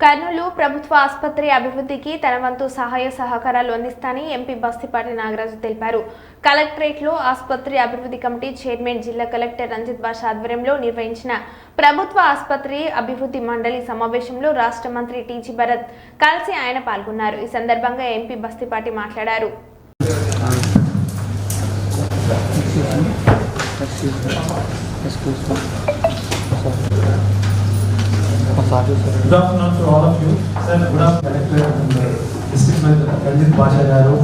కర్నూలు ప్రభుత్వ ఆసుపత్రి అభివృద్ధికి తన వంతు సహాయ సహకారాలు అందిస్తానని ఎంపీ బస్తిపాటి నాగరాజు తెలిపారు కలెక్టరేట్లో ఆసుపత్రి అభివృద్ధి కమిటీ చైర్మన్ జిల్లా కలెక్టర్ రంజిత్ బాష్ ఆధ్వర్యంలో నిర్వహించిన ప్రభుత్వ ఆసుపత్రి అభివృద్ధి మండలి సమావేశంలో రాష్ట్ర మంత్రి టీజీ భరత్ కలిసి ఆయన పాల్గొన్నారు ఈ సందర్భంగా ఎంపీ బస్తిపాటి మాట్లాడారు Excuse me. Excuse me. Good afternoon to all of you. Sir, good afternoon, Collector and uh, District Manager Ranjit Basha Garu.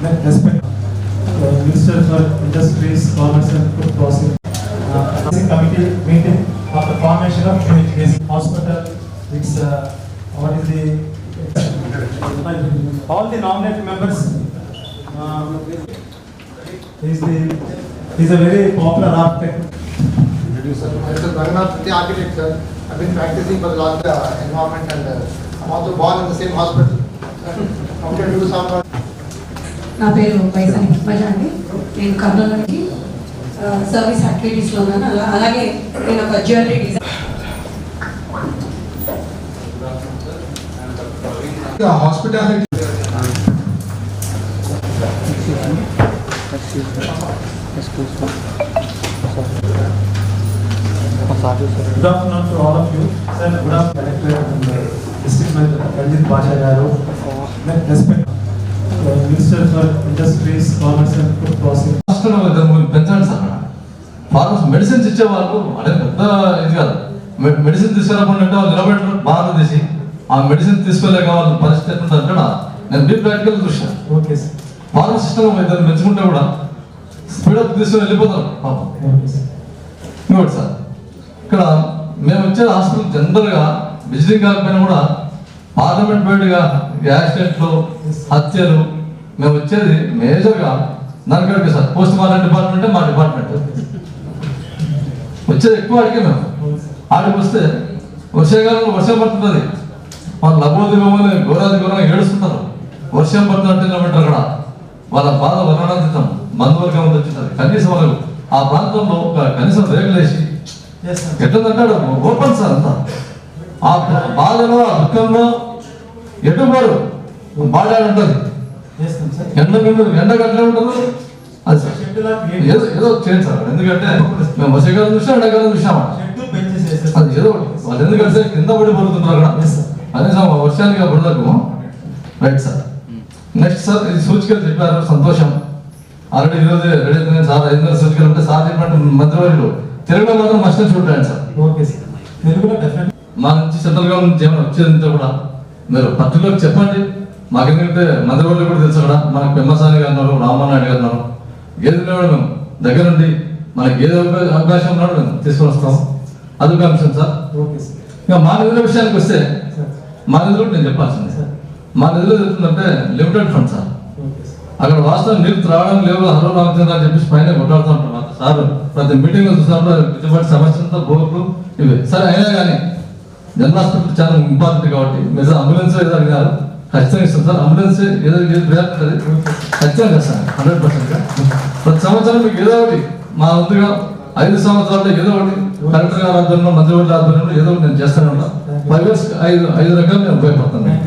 Let respect uh, Minister for Industries, Commerce and Food Processing. Uh, Committee meeting of the formation of UHS Hospital. It's, uh, what is the, all the nominated members. uh, He's the, he's a very popular architect. Mr. Raghunath, the architect, sir. I've been practicing for the last uh, environment and uh, I'm also born in the same hospital. Come to do some. uh, నా పేరు వైశాలి పద్మజ అండి నేను కర్నూలు నుంచి service యాక్టివిటీస్లో ఉన్నాను అలా అలాగే నేను ఒక jewellery design hospitality. Excuse me. Excuse me. Excuse me. Sorry. Oh, sorry, sir. Good afternoon to all of you. Sir, good afternoon, Collector and uh, District Manager Ranjit Basha Garu. Let respect uh, Minister for Industries, Commerce and Food Processing. రాష్ట్రంలో ఇద్దరు ముగ్గురు పెంచండి sir pharma medicines ఇచ్చే వాళ్ళు అదే పెద్ద ఇది కాదు మెడిసిన్ వాళ్ళు నిలబెట్టడం బాగా తీసి ఆ మెడిసిన్ తీసుకోలేక వాళ్ళ పరిస్థితి ఎట్లుంటుంది అంటే నేను బీ ప్రాక్టికల్ చూసాను Okay, sir. ఫార్మస్ సిస్టమ్ ఇద్దరు మెచ్చుకుంటే కూడా స్పీడప్ తీసుకొని వెళ్ళిపోతారు పాపం Okay, sir. ఇంకోటి సార్ ఇక్కడ మేము వచ్చే హాస్పిటల్ జనరల్గా విజిటింగ్ కాకపోయినా కూడా పార్లమెంట్ బయటగా యాక్సిడెంట్లు హత్యలు మేము వచ్చేది మేజర్గా నరకడికి సార్. పోస్ట్ మార్టం డిపార్ట్మెంటే మా డిపార్ట్మెంట్. వచ్చేది ఎక్కువ అడిగే మేము. ఆడికి వస్తే వర్షాకాలంలో వర్షం పడుతుంది వాళ్ళు లభోదిగమని ఘోరాది ఘోరంగా ఏడుస్తున్నారు. వర్షం పడుతుందంటే నిలబెట్టారు అక్కడ. వాళ్ళ బాధ వర్ణనాతీతం. వర్గం వచ్చింది కనీసం వాళ్ళు ఆ ప్రాంతంలో ఒక కనీసం రేగులేసి ఎట్లుందంటాడు ఓపెన్ సార్ అంతా. ఆ బాధలో ఆ దుఃఖంలో ఎటు పోరు బాడాడు ఉంటుంది. ఎండ మీద ఎండ గట్లే ఉంటుంది. అది సార్. ఏదో చేయండి సార్. ఎందుకంటే మేము వర్షాకాలం చూసాం ఎండాకాలం చూసామా. అది ఏదో వాళ్ళు ఎందుకంటే కింద పడి పడుతున్నారు అక్కడ. కనీసం ఆ వర్షానికి బురదకు. రైట్ సార్ నెక్స్ట్ సార్ ఇది సూచికలు చెప్పారు. సంతోషం. ఆల్రెడీ ఈరోజు రెడీ సార్ వందల సూచికలు ఉంటే సార్ చెప్పినట్టు మంత్రివర్యులు తెలుగులో మాత్రం మస్ట్ చూడండి సార్ Okay, sir. తెలుగులో. మా నుంచి సెంట్రల్ గవర్నమెంట్ ఏమైనా వచ్చేదంతా కూడా మీరు పర్టికులర్ చెప్పండి మాకు ఎందుకంటే మంత్రివర్యులు కూడా తెలుసు కూడా మనకు పెమ్మసాని గారు ఉన్నారు రామ్మోహన్ నాయుడు గారు ఉన్నారు గేదెలు కూడా మేము దగ్గర నుండి మనకి ఏదో అవకా- అవకాశం ఉన్నాడు మేము తీసుకొని వస్తాం అదొక అంశం సార్. ఇంకా మా నిధుల విషయానికి వస్తే. మా నిధులు నేను చెప్పాల్సింది Sir. మా నిధులు చెప్తుందంటే లిమిటెడ్ ఫండ్ సార్. అక్కడ వాస్తవం నీళ్ళు రావడం లేవు హలో రామచంద్ర అని చెప్పేసి పైన కొట్లాడుతూ ఉంటాం సార్ ప్రతి మీటింగ్ చూసినప్పుడు ఇటువంటి సమస్య బోర్లు ఇవి. సరే అయినా కానీ జనరల్ హాస్పిటల్ చాలా ఇంపార్టెంట్ కాబట్టి మీరు అంబులెన్స్ ఏదో అడిగారు. ఖచ్చితంగా ఇస్తాం సార్. అంబులెన్స్ ఏదో ఖచ్చితంగా సార్ హండ్రెడ్ పర్సెంట్ ప్రతి సంవత్సరం మీకు ఏదో ఒకటి మా ముందుగా ఐదు సంవత్సరాల్లో ఏదో ఒకటి కలెక్టర్ గారి ఆధ్వర్యంలో మంత్రివర్గ ఆధ్వర్యంలో ఏదో ఒకటి నేను చేస్తాను ఉంటాను ఐదు ఐదు రకాలు నేను ఉపయోగపడుతున్నాను